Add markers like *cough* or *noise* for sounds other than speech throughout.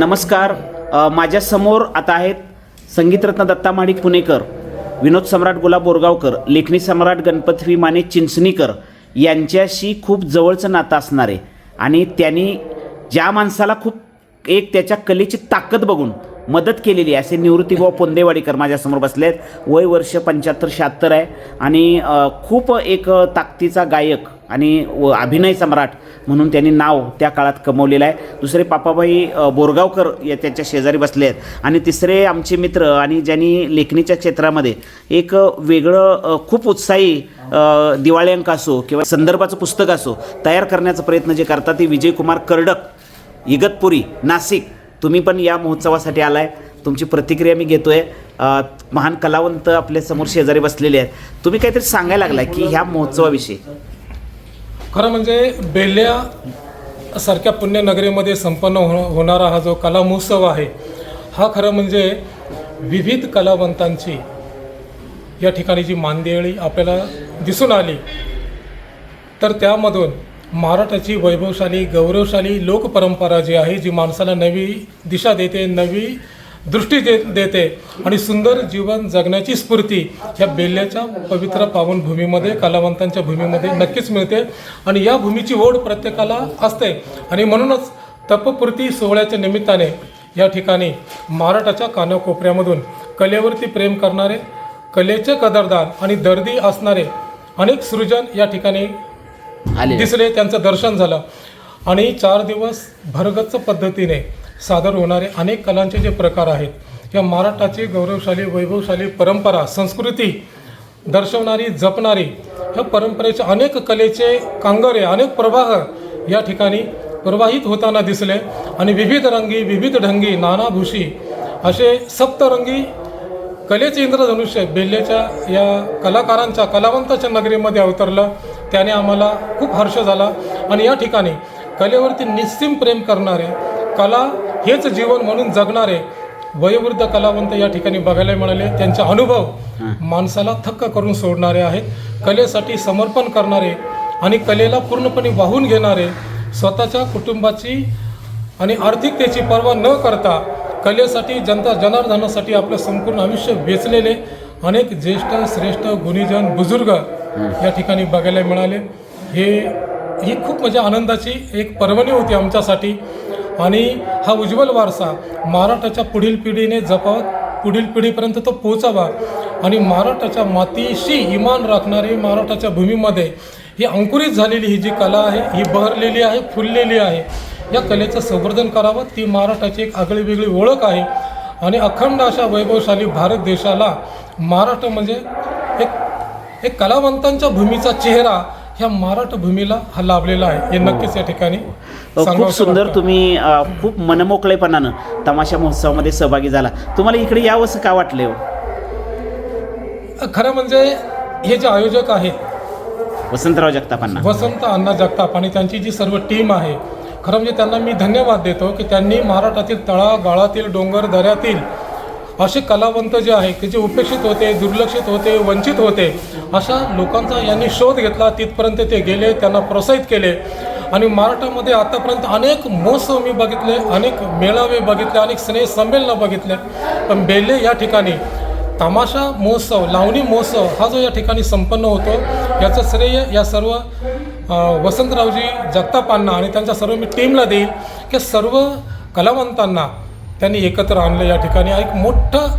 नमस्कार. माझ्यासमोर आता आहेत संगीतरत्न दत्ता माडिक पुणेकर विनोद सम्राट गुलाब बोरगावकर लेखणी सम्राट गणपती माने चिंचणीकर यांच्याशी खूप जवळचं नातं असणार आहे. आणि त्यांनी ज्या माणसाला खूप एक त्याच्या कलेची ताकद बघून मदत केलेली आहे. असे निवृत्तीभाऊ पोंदेवाडीकर माझ्यासमोर बसले आहेत वय वर्ष पंच्याहत्तर शहात्तर आहे. आणि खूप एक ताकदीचा गायक आणि व अभिनय सम्राट म्हणून त्यांनी नाव त्या काळात कमवलेलं आहे. दुसरे पापाबाई बोरगावकर या त्यांच्या शेजारी बसले आहेत आणि तिसरे आमचे मित्र आणि ज्यांनी लेखणीच्या क्षेत्रामध्ये एक वेगळं खूप उत्साही दिवाळ्यांक दिवाळी अंक असो किंवा संदर्भाचं पुस्तक असो तयार करण्याचा प्रयत्न जे करतात ते विजयकुमार कर्डक इगतपुरी नाशिक तुम्ही पण या महोत्सवासाठी आलाय. तुमची प्रतिक्रिया मी घेतोय. आहे महान कलावंत आपल्यासमोर शेजारी बसलेले आहेत. तुम्ही काहीतरी सांगायला लागलाय की ह्या महोत्सवाविषयी? खरं म्हणजे बेल्या सारख्या पुण्यनगरीमध्ये संपन्न हो होणारा हा जो कला महोत्सव आहे हा खरं म्हणजे विविध कलावंतांची या ठिकाणी जी मानदेळी आपल्याला दिसून आली तर त्यामधून महाराष्ट्राची वैभवशाली गौरवशाली लोकपरंपरा जी आहे जी माणसाला नवी दिशा देते नवी दृष्टी दे देते आणि सुंदर जीवन जगण्याची स्फूर्ती ह्या बेल्ल्याच्या पवित्र पावन भूमीमध्ये कलावंतांच्या भूमीमध्ये नक्कीच मिळते आणि या भूमीची ओढ प्रत्येकाला असते. आणि म्हणूनच तपपूर्ती सोहळ्याच्या निमित्ताने या ठिकाणी महाराष्ट्राच्या कानाकोपऱ्यामधून कलेवरती प्रेम करणारे कलेचे कदरदार आणि दर्दी असणारे अनेक सृजन या ठिकाणी आले दिसले त्यांचं दर्शन झालं. आणि चार दिवस भरगच्च पद्धतीने सादर होणारे अनेक कलांचे जे प्रकार आहेत या महाराष्ट्राची गौरवशाली वैभवशाली परंपरा संस्कृती दर्शवणारी जपणारी ह्या परंपरेचे अनेक कलेचे कांगरे अनेक प्रवाह या ठिकाणी प्रवाहित होताना दिसले. आणि विविध रंगी विविध ढंगी नानाभूषी असे सप्तरंगी कलेचे इंद्रधनुष्य बेल्ल्याच्या या कलाकारांच्या कलावंताच्या नगरीमध्ये अवतरलं. त्याने आम्हाला खूप हर्ष झाला. आणि या ठिकाणी कलेवरती निस्सीम प्रेम करणारे कला हेच जीवन म्हणून जगणारे वयोवृद्ध कलावंत या ठिकाणी बघायला मिळाले. त्यांचे अनुभव माणसाला थक्क करून सोडणारे आहेत. कलेसाठी समर्पण करणारे आणि कलेला पूर्णपणे वाहून घेणारे स्वतःच्या कुटुंबाची आणि आर्थिकतेची पर्वा न करता कलेसाठी जनता जनार्दनासाठी आपलं संपूर्ण आयुष्य वेचलेले अनेक ज्येष्ठ श्रेष्ठ गुणीजन बुजुर्ग या ठिकाणी बघायला मिळाले. हे ही खूप म्हणजे आनंदाची एक पर्वणी होती आमच्यासाठी. आणि हा उज्ज्वल वारसा महाराष्ट्राच्या पुढील पिढीने जपावत पुढील पिढीपर्यंत तो पोचावा आणि महाराष्ट्राच्या मातीशी इमान राखणारे महाराष्ट्राच्या भूमीमध्ये ही अंकुरित झालेली ही जी कला आहे ही बहरलेली आहे फुललेली आहे या कलेचं संवर्धन करावं ती महाराष्ट्राची एक आगळी वेगळी ओळख आहे. आणि अखंड अशा वैभवशाली भारत देशाला महाराष्ट्र म्हणजे एक एक कलावंतांच्या भूमीचा चेहरा ह्या महाराष्ट्र भूमीला हा लाभलेला आहे. हे नक्कीच या ठिकाणी अ, खूप सुंदर. तुम्ही खूप मनमोकळेपणानं तमाशा महोत्सवामध्ये सहभागी झाला. तुम्हाला इकडे यावंसं का वाटले हो? खरं म्हणजे हे जे आयोजक आहेत वसंतराव जगतापांना. वसंत अण्णा जगताप आणि त्यांची जी सर्व टीम आहे खरं म्हणजे त्यांना मी धन्यवाद देतो की त्यांनी महाराष्ट्रातील तळागाळातील डोंगर दऱ्यातील असे कलावंत जे आहे की जे उपेक्षित होते दुर्लक्षित होते वंचित होते अशा लोकांचा यांनी शोध घेतला. तिथपर्यंत ते गेले त्यांना प्रोत्साहित केले. आणि महाराष्ट्रामध्ये आतापर्यंत अनेक महोत्सव मी बघितले अनेक मेळावे बघितले अनेक स्नेह संमेलनं बघितले. पण बेल्ले या ठिकाणी तमाशा महोत्सव लावणी महोत्सव हा जो या ठिकाणी संपन्न होतो याचं श्रेय या सर्व वसंतरावजी जगतापांना आणि त्यांच्या सर्व मी टीमला देईल की सर्व कलावंतांना त्यांनी एकत्र आणलं या ठिकाणी. एक मोठं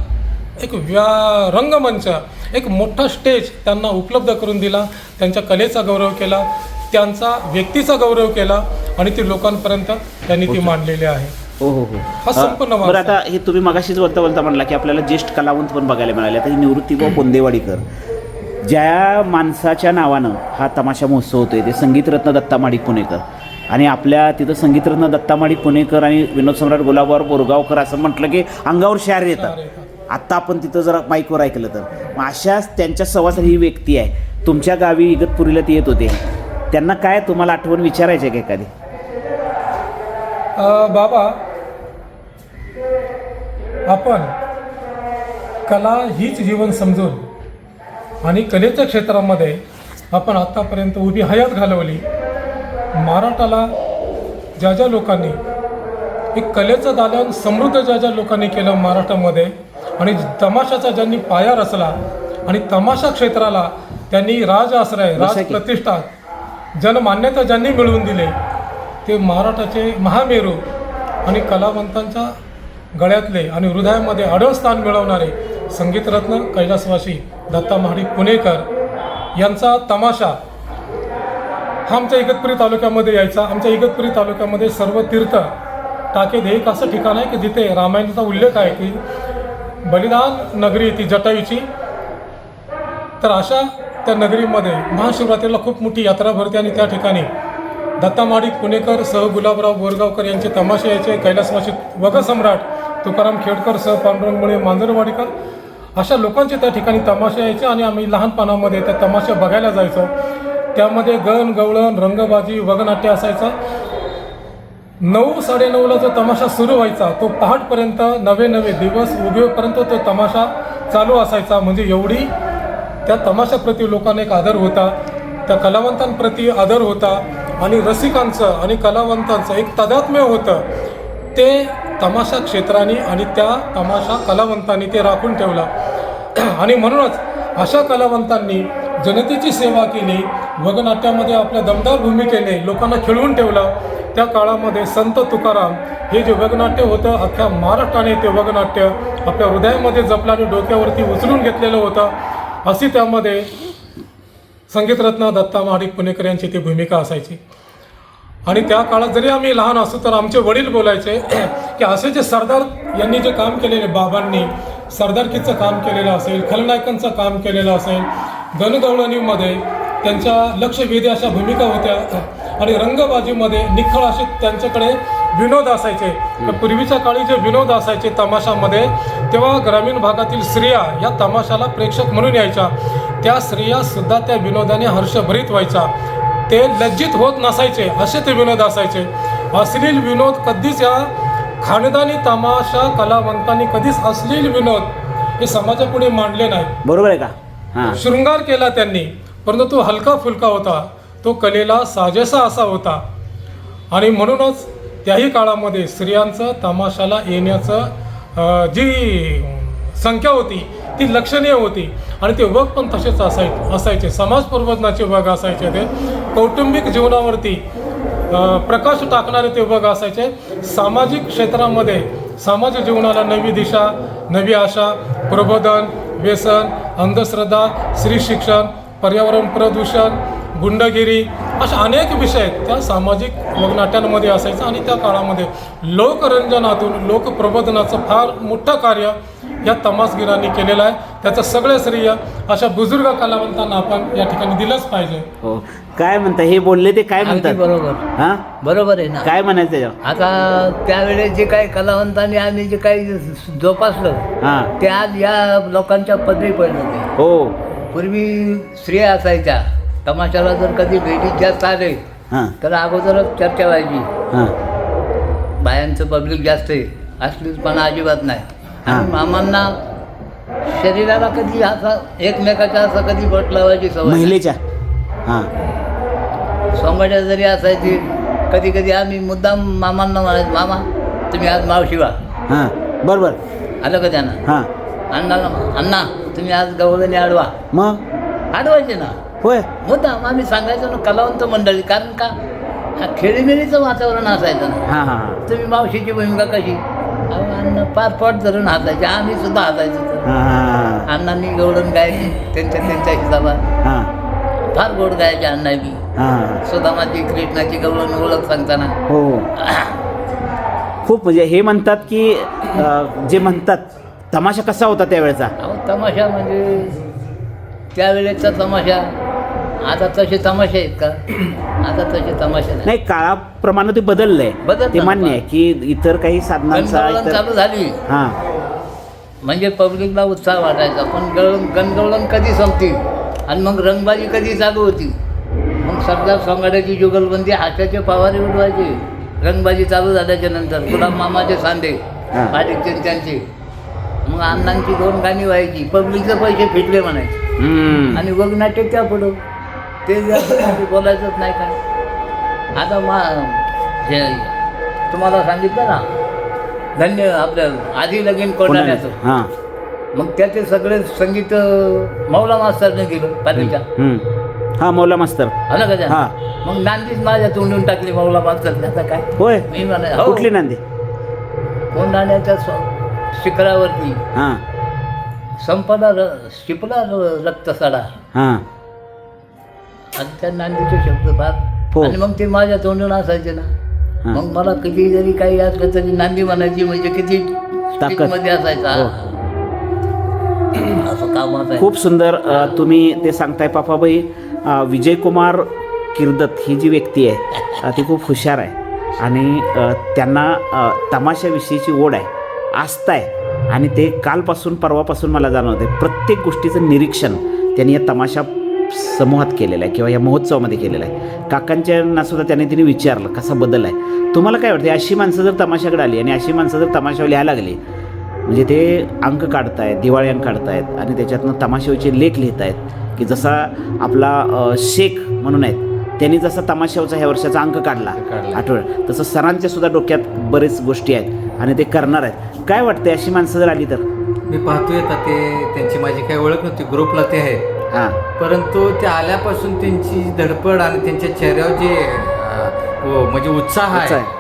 एक व्या रंगमंच एक मोठा स्टेज त्यांना उपलब्ध करून दिला. त्यांच्या कलेचा गौरव केला त्यांचा व्यक्तीचा गौरव केला आणि ती लोकांपर्यंत त्यांनी ती मांडलेली आहे. हो हो हो. हा संपूर्ण बरं. आता हे तुम्ही मगाशीच बोलता बोलता म्हणला की आपल्याला ज्येष्ठ कलावंत पण बघायला मिळाले. आता ही निवृत्तीभाऊ पोंदेवाडीकर ज्या माणसाच्या नावानं हा तमाशा महोत्सव होतोय ते संगीतरत्न दत्ता माडिक पुणेकर. आणि आपल्या तिथं संगीतरत्न दत्ता माडिक पुणेकर आणि विनोद सम्राट गुलाबराव बोरगावकर असं म्हटलं की अंगावर शहर येतात. आत्ता आपण तिथं जरा माईकवर ऐकलं तर. मग अशाच त्यांच्या सहवासात ही व्यक्ती आहे. तुमच्या गावी इगतपुरीला ते येत होते. त्यांना काय तुम्हाला आठवण विचारायची आहे का एखादी? बाबा आपण कला हीच जीवन समजून आणि कलेच्या क्षेत्रामध्ये आपण आत्तापर्यंत उभी हयात घालवली. महाराष्ट्राला ज्या ज्या लोकांनी एक कलेचं दालन समृद्ध ज्या ज्या लोकांनी केलं महाराष्ट्रामध्ये आणि तमाशाचा ज्यांनी पाया रचला आणि तमाशा क्षेत्राला त्यांनी राज आश्रय राज? प्रतिष्ठा जनमान्यता ज्यांनी मिळवून दिले ते महाराष्ट्राचे महामेरू आणि कलावंतांच्या गळ्यातले आणि हृदयामध्ये अडळ स्थान मिळवणारे संगीतरत्न कैलासवासी दत्ता महाडिक पुणेकर यांचा तमाशा हा आमच्या इगतपुरी तालुक्यामध्ये यायचा. आमच्या इगतपुरी तालुक्यामध्ये सर्व तीर्थ टाकेद हे एक असं ठिकाण आहे की जिथे रामायणाचा उल्लेख आहे की बलिदान नगरी ती जटायूची. तर अशा त्या नगरीमध्ये महाशिवरात्रीला खूप मोठी यात्रा भरते आणि त्या ठिकाणी दत्ता माडिक पुणेकर सह गुलाबराव बोरगावकर यांचे तमाशे यायचे. कैलासवासी वगसम्राट तुकाराम खेडकर सह पांडुरंगमुळे मांजरवाडीकर अशा लोकांचे त्या ठिकाणी तमाशे यायचे आणि आम्ही लहानपणामध्ये त्या तमाशा बघायला जायचो. त्यामध्ये गण गवळण रंगबाजी वगनाट्य असायचं. नऊ साडेनऊला जो तमाशा सुरू व्हायचा तो पहाटपर्यंत नवे नवे दिवस उगवेपर्यंत तो तमाशा चालू असायचा. म्हणजे एवढी त्या तमाशाप्रती लोकांना एक आदर होता. त्या कलावंतांप्रती आदर होता. आणि रसिकांचं आणि कलावंतांचं एक तादात्म्य होतं. ते तमाशा क्षेत्राने आणि त्या तमाशा कलावंतांनी ते राखून ठेवलं. *clears throat* आणि म्हणूनच अशा कलावंतांनी जनतेची सेवा केली वगनाट्यामध्ये आपल्या दमदार भूमिकेने लोकांना खिळवून ठेवलं त्या काळामध्ये संत तुकाराम हे जे वगनाट्य होतं अख्ख्या महाराष्ट्राने ते वगनाट्य आपल्या हृदयामध्ये जपलं आणि डोक्यावरती उचलून घेतलेलं होतं. अशी त्यामध्ये संगीतरत्न दत्ता महाडिक पुणेकर यांची ती भूमिका असायची. आणि त्या काळात जरी आम्ही लहान असू तर आमचे वडील बोलायचे *clears throat* की असे जे सरदार यांनी जे काम केलेले बाबांनी सरदारकीचं काम केलेलं असेल खलनायकांचं काम केलेलं असेल गणगवळणीमध्ये त्यांच्या लक्षवेधी अशा भूमिका होत्या. आणि रंगबाजीमध्ये निखळ असे त्यांच्याकडे विनोद असायचे. पूर्वीच्या काळी जे विनोद असायचे तमाशामध्ये तेव्हा ग्रामीण भागातील स्त्रिया या तमाशाला प्रेक्षक म्हणून यायच्या. त्या स्त्रिया सुद्धा त्या विनोदाने हर्षभरीत व्हायच्या. ते लज्जित होत नसायचे असे ते विनोद असायचे. अश्लील विनोद कधीच या खानदानी तमाशा कलावंतांनी कधीच अश्लील विनोद हे समाजापुढे मांडले नाही. बरोबर आहे का? शृंगार केला त्यांनी परंतु तो हलका फुलका होता. तो कलेला साजेसा असा होता. आणि म्हणूनच त्याही काळामध्ये स्त्रियांचं तमाशाला येण्याचं जी संख्या होती ती लक्षणीय होती. आणि ते वग पण तसेच असाय असायचे. समाज प्रबोधनाचे वग असायचे ते. कौटुंबिक जीवनावरती प्रकाश टाकणारे ते वग असायचे. सामाजिक क्षेत्रामध्ये सामाजिक जीवनाला नवी दिशा नवी आशा प्रबोधन व्यसन अंधश्रद्धा स्त्री शिक्षण पर्यावरण प्रदूषण गुंडगिरी अशा अनेक विषय त्या सामाजिक वगनाट्यांमध्ये असायचं आणि त्या काळामध्ये लोकरंजनातून लोकप्रबोधनाचं फार मोठं कार्य या तमासगिरांनी केलेलं आहे. त्याचं सगळं श्रेय अशा बुजुर्ग कलावंतांना आपण या ठिकाणी दिलंच पाहिजे. हो. काय म्हणता? हे बोलले ते काय अगदी म्हणतात? बरोबर. हां? बरोबर आहे ना. काय म्हणायचं त्याच्यावर आता त्यावेळेस जे काही कलावंतांनी आम्ही जे काही जोपासलं हां. ते आज या लोकांच्या पदरी पडलं ते हो. पूर्वी स्त्रिया असायच्या. तमाशाला जर कधी भेटीत जास्त आले हां. तर अगोदरच चर्चा व्हायची. हां. बायांचं पब्लिक जास्त आहे. असलीपणा अजिबात नाही. हां. आणि मामांना शरीराला कधी असा एकमेकाच्या असं कधी बोट लावायची सवय. महिलेच्या. हां. सोंगाड्या जरी असायची कधी कधी आम्ही मुद्दाम मामांना म्हणायचो मामा तुम्ही आज मावशी व्हा. हां. बरोबर. आलं का त्यांना? हां. अण्णाला अण्णा तुम्ही आज गवळणी अडवा मग? अडवायचे ना. होय. मुद्दाम आम्ही सांगायचो ना कलावंत मंडळी कारण का? हा खेळीमेळीचं वातावरण असायचं ना. हां हां. तुम्ही मावशीची भूमिका कशी? पाच पाठ धरून हसायचे आम्ही सुद्धा हसायचो. हां अण्णांनी गवळण गायची. त्यांच्या त्यांच्या हिसाबात. हां. फार गोड गायचे अण्णांनी हां. सुदामाची कृष्णाची गवळण ओळख सांगताना. हो. खूप म्हणजे हे म्हणतात की अं, जे म्हणतात तमाशा कसा होता त्यावेळेचा? अहो तमाशा म्हणजे त्यावेळेचा तमाशा. आता तसे तमाशे आहेत का? आता तसे तमाशे नाही. नाही काळाप्रमाणे ते बदललंय. बदललं ते. मान्य आहे की इतर काही साधनांचा गणगवळण इतर चालू झाली. हां. म्हणजे पब्लिकला उत्साह वाटायचा पण गळ गणगवळण कधी संपती? आणि मग रंगबाजी कधी चालू होती? मग सरदार सोंगाड्याची जुगलबंदी हाताचे पवारे उडवायचे. रंगबाजी चालू झाल्याच्यानंतर गुलाब मामाचे सांदे हा. त्यांचे. मग अण्णांची दोन गाणी व्हायची. पब्लिकचे पैसे फिटले म्हणायचे. हम्म. आणि वगनाट्य त्या पुढं. ते बोलायचंच नाही काय आता मा हे तुम्हाला सांगितलं ना? धन्य आपलं आधी लगीन कोंडाण्याचं हां. मग त्याचे सगळे संगीत मौला मास्तरने दिलं पाटीलच्या हम्म. हा मौला मास्तर. आलं का त्या? हा. मग नांदीच माझ्या तोंडून टाकली मौला मास्तरने आता काय? होय. मी म्हणा हो. कुठली नांदी? कोंडाण्याच्या स्व- शिखरावरती. हां. संपला र शिपला र- रक्तसडा. हां. आणि त्या नांदीचे शब्द हो. फार आणि मग ते माझ्या तोंडून असायचे ना हां. मग मला कधी जरी काही असलं तरी नांदी म्हणायची म्हणजे किती ताकद. मध्ये असायचा हो. असं काम आहे खूप सुंदर अ, तुम्ही ते सांगताय पापाबाई अ, विजयकुमार किर्दत ही जी व्यक्ती आहे अ, ती खूप हुशार आहे आणि अ, त्यांना अ, तमाशाविषयीची ओढ आहे आस्था आहे आणि ते कालपासून परवापासून मला जाणवते प्रत्येक गोष्टीचं निरीक्षण त्यांनी या तमाशा समूहात केलेलं आहे किंवा या महोत्सवामध्ये केलेलं आहे. काकांच्यांना सुद्धा त्याने तिने विचारलं कसा बदल आहे? तुम्हाला काय वाटते अशी माणसं जर तमाशाकडे आली आणि अशी माणसं जर तमाशावर लिहायला लागली म्हणजे ते अंक काढतायत दिवाळी अंक काढतायत आणि त्याच्यातनं तमाशाचे लेख लिहित आहेत की जसा आपला शेख म्हणून आहेत त्यांनी जसा तमाशावचा ह्या वर्षाचा अंक काढला आठवड्यात तसं सरांच्या सुद्धा डोक्यात बरेच गोष्टी आहेत आणि ते करणार आहेत. काय वाटतंय अशी माणसं जर आली तर? मी पाहतोय आता ते त्यांची माझी काही ओळख नव्हती ग्रुपला ते आहेत. हां. परंतु ते आल्यापासून त्यांची धडपड आणि त्यांच्या चेहऱ्यावर जे अं, म्हणजे उत्साह आहे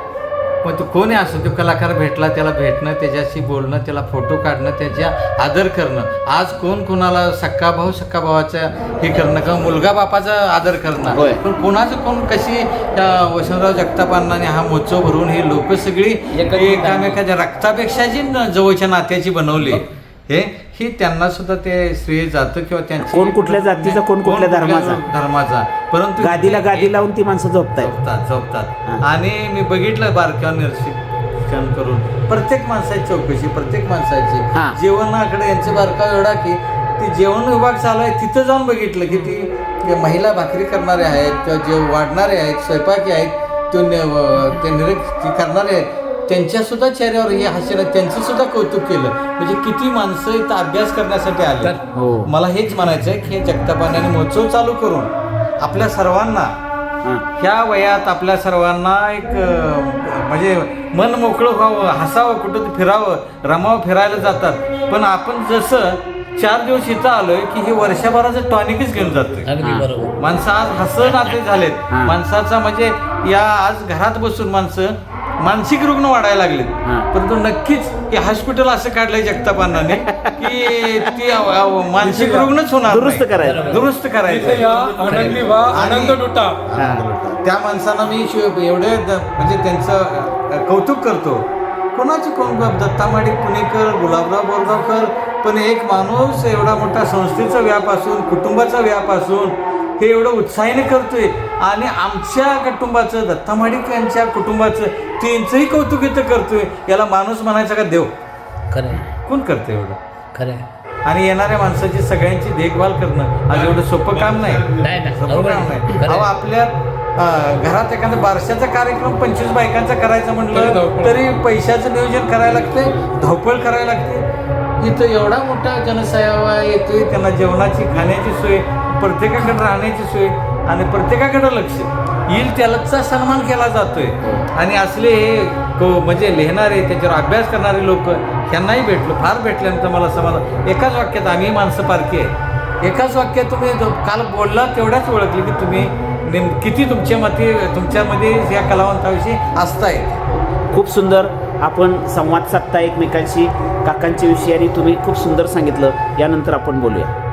पण तो कोणी असो तो कलाकार भेटला त्याला भेटणं त्याच्याशी बोलणं त्याला फोटो काढणं त्याच्या आदर करणं. आज कोण कोणाला सक्का भाऊ सक्का भावाचा हे करणं किंवा मुलगा बापाचा आदर करणं. पण कोणाचं कोण कशी त्या वसंतराव जगतापांना हा महोत्सव भरून ही लोक सगळी एकामेकाच्या रक्तापेक्षा जी न- जवळच्या नात्याची बनवली हे ही त्यांना सुद्धा ते श्रेय जातं किंवा त्यांची कोण कुठल्या जातीचा, कोण कुठल्या धर्माचा. धर्माचा परंतु गादीला गादी लावून ती माणसं झोपतात झोपतात हां. आणि मी बघितलं बारक्या निरीक्षण करून प्रत्येक माणसाची चौकशी प्रत्येक. माणसाची जेवणाकडे यांचे बारका एवढा की ती जेवण विभाग चालू आहे तिथं जाऊन बघितलं की ती महिला भाकरी करणारे आहेत किंवा जे वाढणारे आहेत स्वयंपाकी आहेत तो ते निरीक्षण करणारे आहेत त्यांच्या सुद्धा चेहऱ्यावर हे हास्य त्यांचं सुद्धा कौतुक केलं. म्हणजे किती माणसं इथं अभ्यास करण्यासाठी आले? हो. मला हेच म्हणायचं आहे की हे जगतापाण्याने महोत्सव चालू करून आपल्या सर्वांना ह्या वयात आपल्या सर्वांना एक अं, म्हणजे मन मोकळं व्हावं हसावं कुठं फिरावं रमावं फिरायला जातात. पण आपण जसं चार दिवस इथं आलोय की हे वर्षभराचं टॉनिकच घेऊन जातोय. अगदी बरोबर. माणसं आज हसण नाते झालेत. माणसाचा म्हणजे या आज घरात बसून माणसं मानसिक रुग्ण वाढायला लागलेत. हां. परंतु नक्कीच हे हॉस्पिटल असं काढलंय जगतापांनाने की ती अव- अव- मानसिक रुग्णच होणार दुरुस्त नाही. करायचं. दुरुस्त करायचं. आनंदी व्हा आनंद लुटा त्या माणसांना मी शिव- एवढे द- म्हणजे त्यांचं अ, कौतुक करतो. कोणाचे कोण ग- दत्ता माडिक पुणेकर गुलाबराव बोरगावकर. पण एक माणूस एवढा मोठा संस्थेचा व्याप असून कुटुंबाचा व्याप असून हे एवढं उत्साहीने करतोय. आणि आमच्या कुटुंबाचं दत्ता माडिक यांच्या कुटुंबाचं त्यांचंही कौतुक इथं करतोय. याला माणूस म्हणायचा का देव? खरं कोण करतं एवढं? खरं आणि येणाऱ्या माणसाची सगळ्यांची देखभाल करणं आज एवढं सोपं काम नाही. सोपं काम. नाही. अहो. आपल्या अं, घरात एखादा बारशाचा कार्यक्रम पंचवीस बायकांचा करायचा म्हटलं. तरी पैशाचं नियोजन करायला लागते धावपळ करायला लागते इथं एवढा मोठा जनसायावा येतोय त्यांना जेवणाची खाण्याची सोय प्रत्येकाकडे राहण्याची सोय. आणि प्रत्येकाकडे लक्ष. येईल त्यालाचा सन्मान केला जातोय. आणि असले हे को- म्हणजे लिहिणारे त्याच्यावर अभ्यास करणारे लोक ह्यांनाही भेटलो. फार भेटल्यानंतर मला समाधान एकाच वाक्यात आम्ही माणसं पारखी आहे. एकाच वाक्यात तुम्ही काल बोलला तेवढ्याच ओळखली की तुम्ही नेम किती तुमच्या मते तुमच्यामध्ये या कलावंताविषयी असताय खूप सुंदर आपण संवाद साधता एकमेकांशी काकांच्या विषयी आणि तुम्ही खूप सुंदर सांगितलं. यानंतर आपण बोलूया.